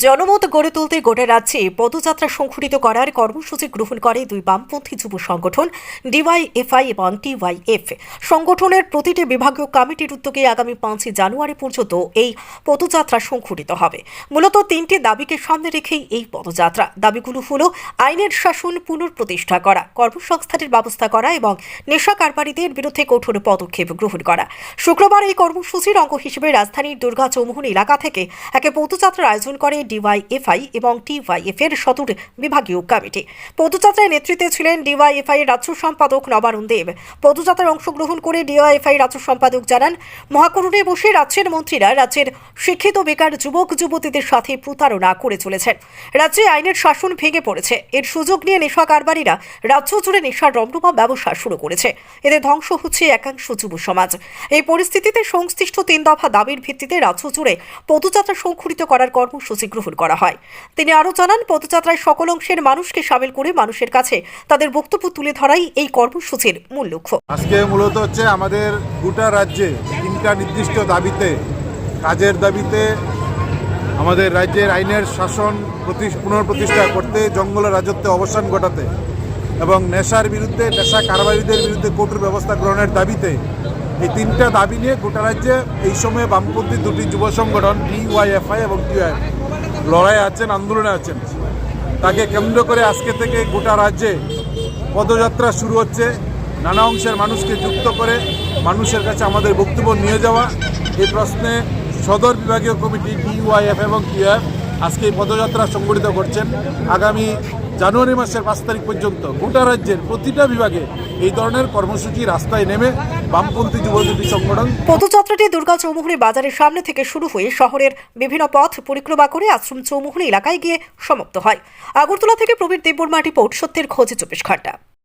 জনমত গড়ে তুলতে গোটা রাজ্যে পদযাত্রা সংঘটিত করার কর্মসূচি গ্রহণ করে দুই বামপন্থী যুব সংগঠন ডিওয়াইএফআই এবং টিওয়াইএফ। সংগঠনের প্রতিটি বিভাগীয় কমিটির উদ্যোগে আগামী পাঁচই জানুয়ারি পর্যন্ত এই পদযাত্রা সংঘটিত হবে। মূলত তিনটি দাবিকে সামনে রেখেই এই পদযাত্রা। দাবিগুলো হল আইনের শাসন পুনঃপ্রতিষ্ঠা করা, কর্মসংস্থানের ব্যবস্থা করা এবং নেশা কারবারিদের বিরুদ্ধে কঠোর পদক্ষেপ গ্রহণ করা। শুক্রবার এই কর্মসূচির অঙ্গ হিসেবে রাজধানীর দুর্গা চৌমুহন এলাকা থেকে একে পদযাত্রার আয়োজন করে ডিওয়াইএফআই এবং টিওয়াইএফ এর সদর বিভাগীয় কমিটি। পদযাত্রায় নেতৃত্বে ছিলেন ডিওয়াইএফআই এর রাজ্য সম্পাদক নবারুণ দেব। পদযাত্রায় অংশগ্রহণ করে ডিওয়াইএফআই রাজ্য সম্পাদক জানান, মহাকরণে বসে রাজ্যের মন্ত্রীরা রাজ্যের শিক্ষিত বেকার যুবক যুবতীদের সাথে প্রতারণা করে চলেছেন। রাজ্যে আইনের শাসন ভেঙে পড়েছে। এর সুযোগ নিয়ে নেশা কারবারিরা রাজ্য জুড়ে নেশার রমরমা ব্যবসা শুরু করেছে। এতে ধ্বংস হচ্ছে একাংশ যুব সমাজ। এই পরিস্থিতিতে সংশ্লিষ্ট তিন দফা দাবির ভিত্তিতে রাজ্য জুড়ে পদযাত্রা সংঘটিত করার কর্মসূচি গ্রহণ করা হয়। তিনি আরও জানান, পদযাত্রায় সকল অংশের মানুষকে সামিল করে মানুষের কাছে তাদের বক্তব্য তুলে ধরাই এই কর্মসূচির মূল লক্ষ্য। আজকে মূলত হচ্ছে আমাদের গোটা রাজ্যে তিনটা নির্দিষ্ট দাবিতে, কাজের দাবিতে আমাদের রাজ্যের আইনের শাসন প্রতি- পুনঃপ্রতিষ্ঠা করতে জঙ্গলের রাজত্বে অবসান ঘটাতে এবং নেশার বিরুদ্ধে, নেশা কারবারিদের বিরুদ্ধে কঠোর ব্যবস্থা গ্রহণের দাবিতে এই তিনটা দাবি নিয়ে গোটা রাজ্যে এই সময়ে বামপন্থী দুটি যুব সংগঠন ডিওয়াইএফআই এবং টিআই লড়াই আছেন, আন্দোলনে আছেন। তাকে কেন্দ্র করে আজকে থেকে গোটা রাজ্যে পদযাত্রা শুরু হচ্ছে। নানা অংশের মানুষকে যুক্ত করে মানুষের কাছে আমাদের বক্তব্য নিয়ে যাওয়া। এই প্রশ্নে সদর বিভাগীয় কমিটি ডিওয়াইএফ এবং টিএফ আজকে এই পদযাত্রা সংগঠিত করছেন। আগামী জানুয়ারি মাসের পাঁচ তারিখ পর্যন্ত গোটা রাজ্যের প্রতিটা বিভাগে এই ধরনের কর্মসূচি রাস্তায় নেমে বামপন্থী যুবজীবী সংগঠন পদযাত্রাটি দুর্গা চৌমুহনী বাজারের সামনে থেকে শুরু হয়ে শহরের বিভিন্ন পথ পরিক্রমা করে আশ্রম চৌমুহনী এলাকায় গিয়ে সমাপ্ত হয়। আগরতলা থেকে প্রবীর দেববর্মা রিপোর্ট, সত্যের খোঁজে চব্বিশ ঘণ্টা।